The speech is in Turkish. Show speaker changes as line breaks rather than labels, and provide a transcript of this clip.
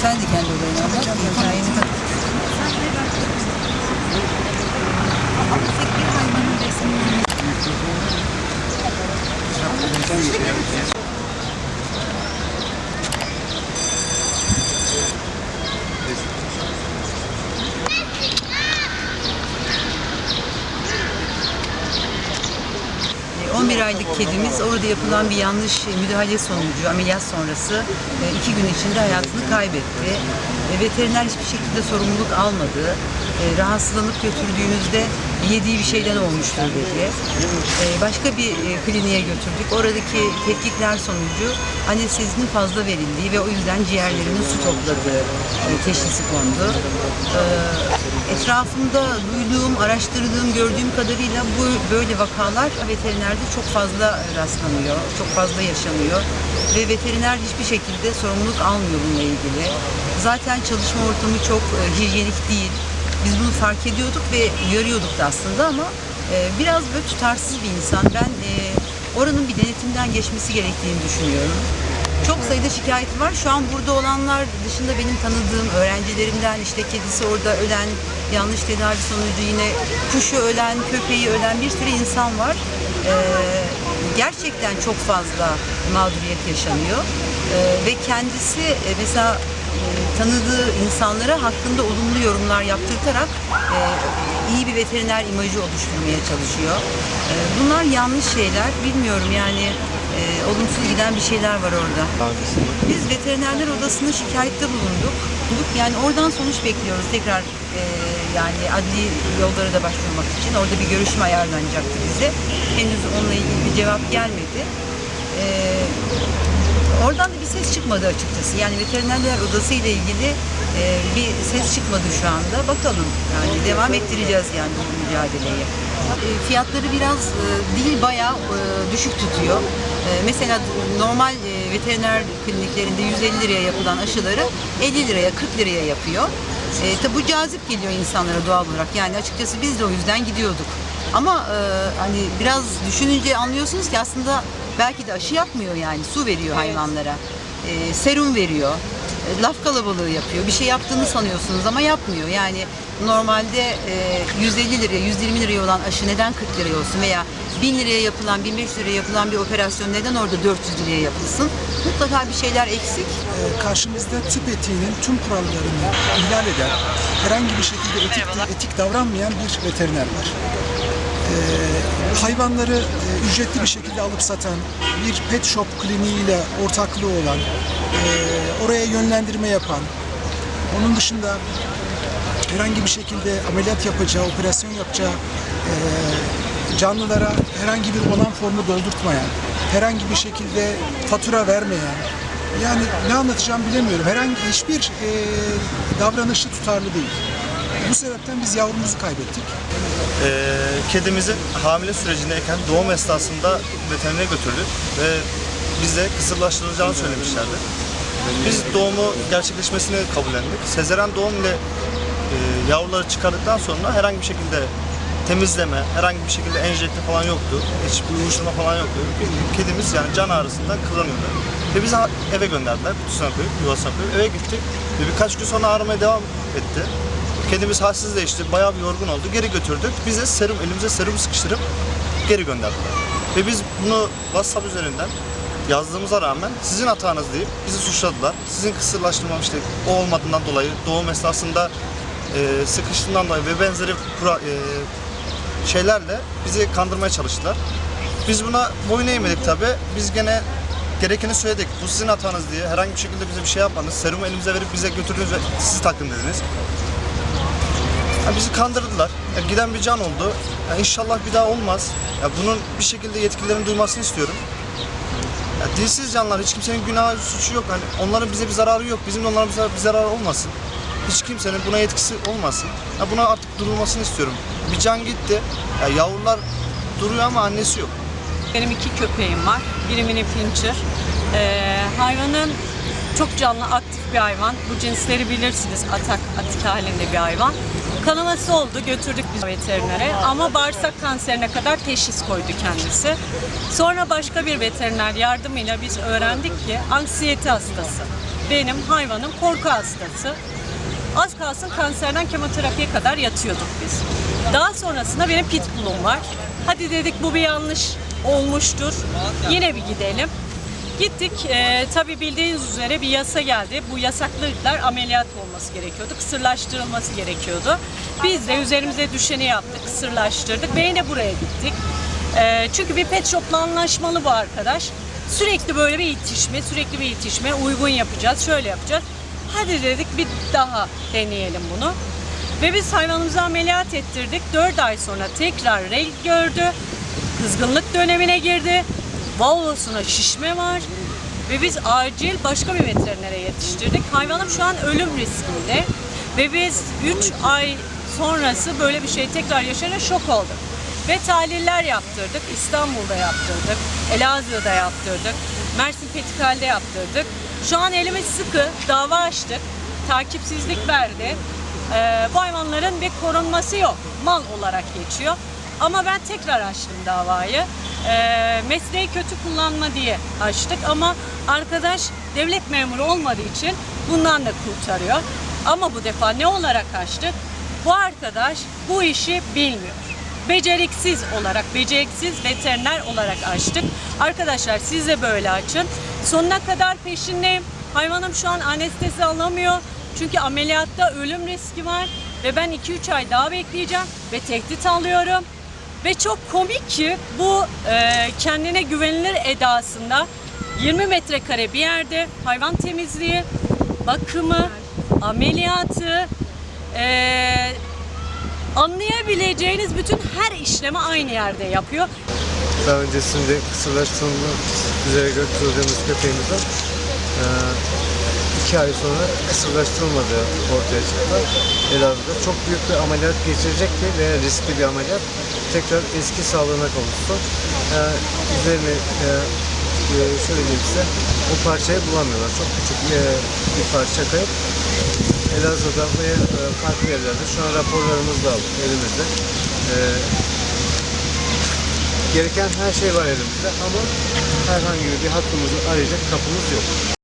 Sen de kendi olayını anlat. Hikayeni kat.
Tek bir hayvanın resmini
E, 11 aylık kedimiz orada yapılan bir yanlış müdahale sonucu ameliyat sonrası e, iki gün içinde hayatını kaybetti. E, Veteriner hiçbir şekilde sorumluluk almadı. E, Rahatsızlanıp götürdüğümüzde yediği bir şeyden olmuştur dedi. E, Başka bir e, kliniğe götürdük. Oradaki tetkikler sonucu anestezinin fazla verildiği ve o yüzden ciğerlerinin su topladığı e, teşhisi kondu. E, Etrafımda duyduğum, araştırdığım, gördüğüm kadarıyla bu böyle vakalar veterinerde çok fazla rastlanıyor, çok fazla yaşanıyor ve veteriner hiçbir şekilde sorumluluk almıyor bununla ilgili. Zaten çalışma ortamı çok e, hijyenik değil. Biz bunu fark ediyorduk ve uyarıyorduk da aslında ama e, biraz böyle tutarsız bir insan. Ben e, oranın bir denetimden geçmesi gerektiğini düşünüyorum. Çok sayıda şikayeti var. Şu an burada olanlar dışında benim tanıdığım öğrencilerimden işte kedisi orada ölen, yanlış tedavi sonucu yine kuşu ölen, köpeği ölen bir sürü insan var. Ee, gerçekten çok fazla mağduriyet yaşanıyor. Ee, ve kendisi e, mesela tanıdığı insanlara hakkında olumlu yorumlar yaptırtarak e, iyi bir veteriner imajı oluşturmaya çalışıyor. E, bunlar yanlış şeyler. Bilmiyorum yani e, olumsuz giden bir şeyler var orada. Biz veterinerler odasına şikayette bulunduk. Yani oradan sonuç bekliyoruz tekrar e, yani adli yollara da başvurmak için. Orada bir görüşme ayarlanacaktı bize. Henüz onunla ilgili bir cevap gelmedi. E, oradan da bir ses çıkmadı açıkçası. Yani veterinerler odası ile ilgili e, bir ses çıkmadı şu anda. Bakalım yani devam ettireceğiz yani bu mücadeleyi. E, fiyatları biraz e, değil bayağı e, düşük tutuyor. E, mesela normal e, veteriner kliniklerinde 150 liraya yapılan aşıları 50 liraya 40 liraya yapıyor. E, tabi bu cazip geliyor insanlara doğal olarak. Yani açıkçası biz de o yüzden gidiyorduk. Ama e, hani biraz düşününce anlıyorsunuz ki aslında belki de aşı yapmıyor yani su veriyor hayvanlara. E, serum veriyor. E, laf kalabalığı yapıyor. Bir şey yaptığını sanıyorsunuz ama yapmıyor. Yani normalde e, 150 liraya, 120 liraya olan aşı neden 40 liraya olsun veya 1000 liraya yapılan, 1500 liraya yapılan bir operasyon neden orada 400 liraya yapılsın? Mutlaka bir şeyler eksik.
Ee, karşımızda tüp etiğinin tüm kurallarını ihlal eden, herhangi bir şekilde etik, etik davranmayan bir veteriner var. Ee, hayvanları e, ücretli bir şekilde alıp satan, bir pet shop kliniğiyle ortaklığı olan, e, oraya yönlendirme yapan, onun dışında herhangi bir şekilde ameliyat yapacağı, operasyon yapacağı e, canlılara herhangi bir onan formu doldurtmayan, herhangi bir şekilde fatura vermeyen, yani ne anlatacağım bilemiyorum. Herhangi hiçbir davranışı tutarlı değil. Bu sebepten biz yavrumuzu kaybettik.
Ee, kedimizi hamile sürecindeyken doğum esnasında veterinere götürdük ve bize kısırlaştırılacağını söylemişlerdi. Biz doğumu gerçekleşmesini kabullendik. Sezeren doğum ile e, yavruları çıkardıktan sonra herhangi bir şekilde temizleme, herhangi bir şekilde enjekte falan yoktu. Hiçbir uyuşturma falan yoktu. Kedimiz yani can ağrısından kıvranıyordu. Ve bizi eve gönderdiler, kutusuna koyup, yuvasına koyup eve gittik. Ve birkaç gün sonra ağrımaya devam etti. Kedimiz halsizleşti, bayağı bir yorgun oldu. Geri götürdük. Bize serum, elimize serum sıkıştırıp geri gönderdiler. Ve biz bunu WhatsApp üzerinden yazdığımıza rağmen sizin hatanız deyip bizi suçladılar. Sizin kısırlaştırmam işte o olmadığından dolayı doğum esnasında e, sıkıştığından dolayı ve benzeri kura, e, şeylerle bizi kandırmaya çalıştılar. Biz buna boyun eğmedik tabi. Biz gene gerekeni söyledik. Bu sizin hatanız diye. Herhangi bir şekilde bize bir şey yapmadınız. Serumu elimize verip bize götürdünüz ve sizi takın dediniz. Ya bizi kandırdılar. Ya giden bir can oldu. Ya inşallah bir daha olmaz. Ya bunun bir şekilde yetkililerin duymasını istiyorum. Ya dilsiz canlar, hiç kimsenin günahı, suçu yok. Hani onların bize bir zararı yok. Bizim de onlara bir zarar- bir zararı olmasın. Hiç kimsenin buna yetkisi olmasın. Ya buna artık durulmasını istiyorum. Bir can gitti. Ya yavrular duruyor ama annesi yok.
Benim iki köpeğim var. Biri mini pincher. Ee, hayvanın çok canlı, aktif bir hayvan. Bu cinsleri bilirsiniz. Atak, atik halinde bir hayvan. Kanaması oldu, götürdük biz veterinere ama bağırsak kanserine kadar teşhis koydu kendisi. Sonra başka bir veteriner yardımıyla biz öğrendik ki anksiyete hastası. benim hayvanım korku hastası. Az kalsın kanserden kemoterapiye kadar yatıyorduk biz. Daha sonrasında benim pitbullum var. Hadi dedik bu bir yanlış olmuştur. Yine bir gidelim. Gittik. Ee, tabii bildiğiniz üzere bir yasa geldi. Bu yasaklıklar ameliyat olması gerekiyordu. Kısırlaştırılması gerekiyordu. Biz de üzerimize düşeni yaptık. Kısırlaştırdık ve yine buraya gittik. Ee, çünkü bir pet shop'la anlaşmalı bu arkadaş. Sürekli böyle bir itişme, sürekli bir itişme. Uygun yapacağız, şöyle yapacağız. Hadi dedik bir daha deneyelim bunu. Ve biz hayvanımızı ameliyat ettirdik. 4 ay sonra tekrar renk gördü. Kızgınlık dönemine girdi. Valvosuna şişme var. Ve biz acil başka bir veterinere yetiştirdik. Hayvanım şu an ölüm riskinde. Ve biz 3 ay sonrası böyle bir şey tekrar yaşayınca şok olduk. Ve tahliller yaptırdık. İstanbul'da yaptırdık. Elazığ'da yaptırdık. Mersin Petikal'de yaptırdık. Şu an elimiz sıkı. Dava açtık. Takipsizlik verdi. Ee, bu hayvanların bir korunması yok. Mal olarak geçiyor. Ama ben tekrar açtım davayı. Ee, mesleği kötü kullanma diye açtık ama arkadaş devlet memuru olmadığı için bundan da kurtarıyor. Ama bu defa ne olarak açtık? Bu arkadaş bu işi bilmiyor. Beceriksiz olarak, beceriksiz veteriner olarak açtık. Arkadaşlar siz de böyle açın. Sonuna kadar peşindeyim. Hayvanım şu an anestezi alamıyor. Çünkü ameliyatta ölüm riski var. Ve ben 2-3 ay daha bekleyeceğim. Ve tehdit alıyorum. Ve çok komik ki bu e, kendine güvenilir edasında 20 metrekare bir yerde hayvan temizliği, bakımı, ameliyatı, e, anlayabileceğiniz bütün her işlemi aynı yerde yapıyor.
Daha öncesinde kısırlaştırılmak üzere götürdüğümüz köpeğimizin eee, iki ay sonra kısırlaştırılmadığı ortaya çıktı. Elazığ'da çok büyük bir ameliyat geçirecekti ve riskli bir ameliyat. Tekrar eski sağlığına kavuştu. Eee üzerine eee, eee, şöyle diyeyim size, o parçayı bulamıyorlar. Çok küçük eee, bir parça kayıp. Elazığ'da ve eee, farklı yerlerde şu an raporlarımız da elimizde. Eee Gereken her şey var elimizde ama herhangi bir hakkımızı arayacak kapımız yok.